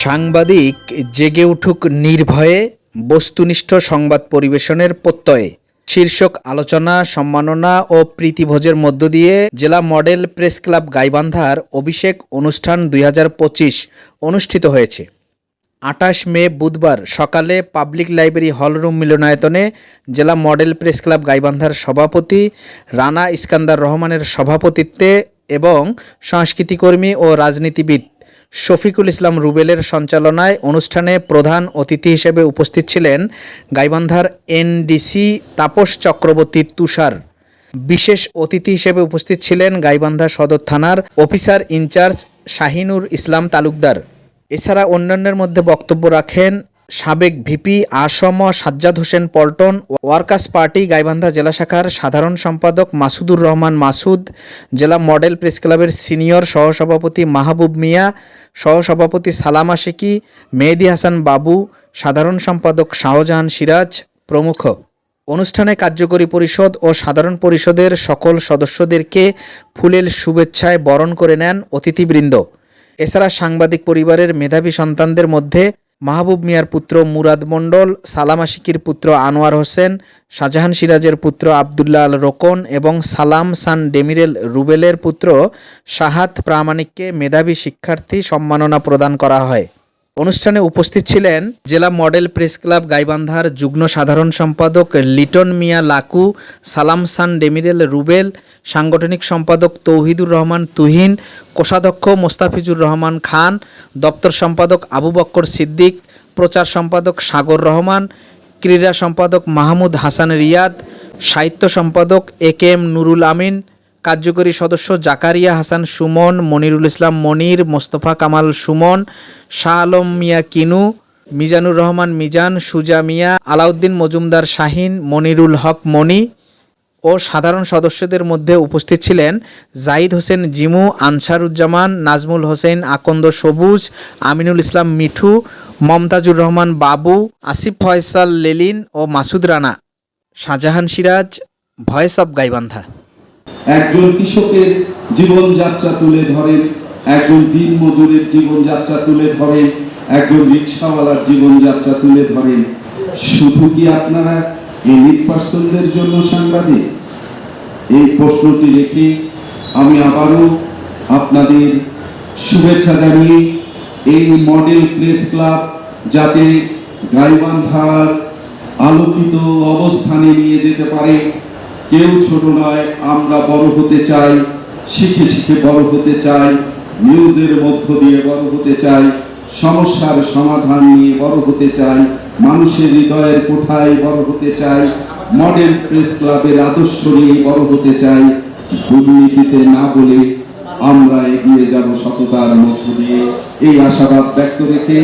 সাংবাদিক জেগে উঠুক নির্ভয়ে, বস্তুনিষ্ঠ সংবাদ পরিবেশনের প্রত্যয়ে। শীর্ষক আলোচনা, সম্মাননা ও প্রীতিভোজের মধ্য দিয়ে জেলা মডেল প্রেস ক্লাব গাইবান্ধার অভিষেক অনুষ্ঠান দুই হাজার পঁচিশ অনুষ্ঠিত হয়েছে। আঠাশ মে বুধবার সকালে পাবলিক লাইব্রেরি হলরুম মিলনায়তনে জেলা মডেল প্রেস ক্লাব গাইবান্ধার সভাপতি রানা ইস্কান্দার রহমানের সভাপতিত্বে এবং সংস্কৃতিকর্মী ও রাজনীতিবিদ শফিকুল ইসলাম রুবেলের সঞ্চালনায় অনুষ্ঠানে প্রধান অতিথি হিসেবে উপস্থিত ছিলেন গাইবান্ধার এনডিসি তাপস চক্রবর্তী তুষার। বিশেষ অতিথি হিসেবে উপস্থিত ছিলেন গাইবান্ধা সদর থানার officer in charge Shahinur Islam Talukdar. এছাড়া অন্যান্যের মধ্যে বক্তব্য রাখেন সাবেক VP Asam Sajjad Hossain Paltan workers party Gaibandha জেলা শাখার সাধারণ সম্পাদক মাসুদুর রহমান মাসুদ, জেলা মডেল প্রেস ক্লাবের সিনিয়র সহসভাপতি মাহবুব মিয়া, সহসভাপতি সালাম আশিকি মেহেদি হাসান বাবু, সাধারণ সম্পাদক শাহজাহান সিরাজ প্রমুখ। অনুষ্ঠানে কার্যকরী পরিষদ ও সাধারণ পরিষদের সকল সদস্যদেরকে ফুলের শুভেচ্ছায় বরণ করে নেন অতিথিবৃন্দ। এছাড়া সাংবাদিক পরিবারের মেধাবী সন্তানদের মধ্যে মাহবুব মিয়ার পুত্র মুরাদ মণ্ডল, সালাম আশিকির পুত্র আনোয়ার হোসেন, শাহজাহান সিরাজের পুত্র আবদুল্লাহ আল রোকন এবং সালাম সান ডেমিরেল রুবেলের পুত্র শাহাত প্রামাণিককে মেধাবী শিক্ষার্থী সম্মাননা প্রদান করা হয়। অনুষ্ঠানে উপস্থিত ছিলেন জেলা মডেল প্রেস ক্লাব গাইবান্ধার যুগ্ম সাধারণ সম্পাদক লিটন মিয়া লাকু, সালাম সান ডেমিরেল রুবেল, সাংগঠনিক সম্পাদক তৌহিদুর রহমান তুহিন, কোষাধ্যক্ষ মোস্তাফিজুর রহমান খান, দপ্তর সম্পাদক আবু বক্কর সিদ্দিক, প্রচার সম্পাদক সাগর রহমান, ক্রীড়া সম্পাদক মাহমুদ হাসান রিয়াদ, সাহিত্য সম্পাদক এ কে এম নুরুল আমিন কার্যকরী সদস্য জাকারিয়া হাসান সুমন, মনিরুল ইসলাম মনির, মোস্তফা কামাল সুমন, শাহ আলম মিয়া কিনু, মিজানুর রহমান মিজান, সুজা মিয়া, আলাউদ্দিন মজুমদার শাহিন, মনিরুল হক মনি ও সাধারণ সদস্যদের মধ্যে উপস্থিত ছিলেন জাহিদ হোসেন জিমু, আনসারুজ্জামান, নাজমুল হোসেন, আকন্দ সবুজ, আমিনুল ইসলাম মিঠু, মমতাজুর রহমান বাবু, আসিফ ফয়সাল লেলিন ও Masud Rana. Shahjahan Siraj, voice of Gaibandha. একজন কৃষকের জীবনযাত্রা তুলে ধরেন একজন দিন মজুরের জীবনযাত্রা তুলে ধরেন একজন রিক্সাওয়ালার জীবনযাত্রা তুলে ধরেন শুধু কি আপনারা এলিট পার্সনদের জন্য সাংবাদিক? এই প্রশ্নটি রেখে আমি আবারও আপনাদের শুভেচ্ছা জানিয়ে এই মডেল প্রেস ক্লাব যাতে গাইবান্ধার আলোকিত অবস্থানে নিয়ে যেতে পারে কেউ ছোট নয়, আমরা বড় হতে চাই, শিখে শিখে বড় হতে চাই, নিউজের মধ্য দিয়ে বড় হতে চাই, সমস্যার সমাধান নিয়ে বড় হতে চাই, মানুষের হৃদয়ের কোঠায় বড় হতে চাই, মডেল প্রেস ক্লাবের আদর্শ নিয়ে বড় হতে চাই, দুর্নীতিতে না বলে আমরা এগিয়ে যাব সততার মধ্য দিয়ে। এই আশাবাদ ব্যক্ত রেখে